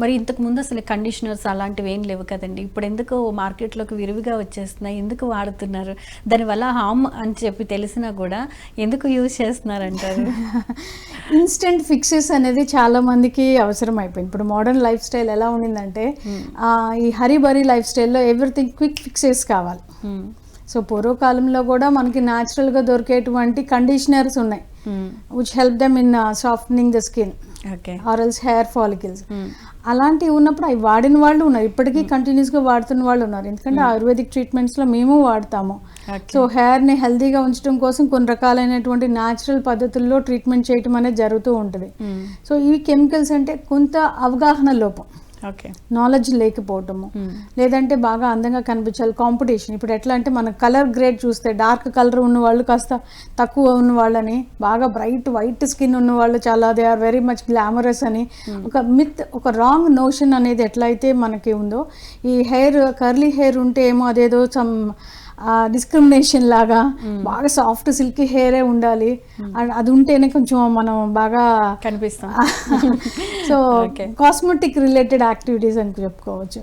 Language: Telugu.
మరి ఇంతకు ముందు అసలు కండిషనర్స్ అలాంటివి ఏం లేవు కదండి. ఇప్పుడు ఎందుకు మార్కెట్లోకి విరివిగా వచ్చేస్తున్నాయి? ఎందుకు వాడుతున్నారు? దానివల్ల హామ్ అని చెప్పి తెలిసినా కూడా ఎందుకు యూజ్ చేస్తున్నారు అంటారు ఇన్స్టెంట్ ఫిక్సెస్ అనేది చాలా మందికి అవసరం అయిపోయింది. ఇప్పుడు మోడర్న్ లైఫ్ స్టైల్ ఎలా ఉండిందంటే ఆ, ఈ హరీ బరీ లైఫ్ స్టైల్లో ఎవ్రీథింగ్ క్విక్ ఫిక్సెస్ కావాలి. మ్మ్. సో పూర్వకాలంలో కూడా మనకి న్యాచురల్గా దొరికేటువంటి కండిషనర్స్ ఉన్నాయి which help them in softening the skin ఆరల్స్ hair follicles. అలాంటివి ఉన్నప్పుడు అవి వాడిన వాళ్ళు ఉన్నారు. ఇప్పటికీ కంటిన్యూస్గా వాడుతున్న వాళ్ళు ఉన్నారు. ఎందుకంటే ఆయుర్వేదిక్ ట్రీట్మెంట్స్లో మేము వాడతాము. సో హెయిర్ని హెల్తీగా ఉంచడం కోసం కొన్ని రకాలైనటువంటి న్యాచురల్ పద్ధతుల్లో ట్రీట్మెంట్ చేయటం అనేది జరుగుతూ ఉంటుంది. సో ఇవి కెమికల్స్ అంటే కొంత అవగాహన లోపం. నాలెడ్జ్ లేకపోవటము. మ్మ్. లేదంటే బాగా అందంగా కనిపించాలి. కాంపిటీషన్ ఇప్పుడు ఎట్లా అంటే మన కలర్ గ్రేడ్ చూస్తే డార్క్ కలర్ ఉన్న వాళ్ళు కాస్త తక్కువ ఉన్న వాళ్ళని బాగా బ్రైట్ వైట్ స్కిన్ ఉన్న వాళ్ళు చాలా they are very much glamorous అని ఒక మిత్ ఒక రాంగ్ నోషన్ అనేది ఎట్లయితే మనకి ఉందో ఈ హెయిర్ కర్లీ హెయిర్ ఉంటే ఏమో అదేదో సమ్ డిస్క్రిమినేషన్ లాగా బాగా సాఫ్ట్ సిల్కీ హెయిరే ఉండాలి. అండ్ అది ఉంటేనే కొంచెం మనం బాగా కనిపిస్తాం. సో. కాస్మెటిక్ రిలేటెడ్ యాక్టివిటీస్ అని చెప్పుకోవచ్చు.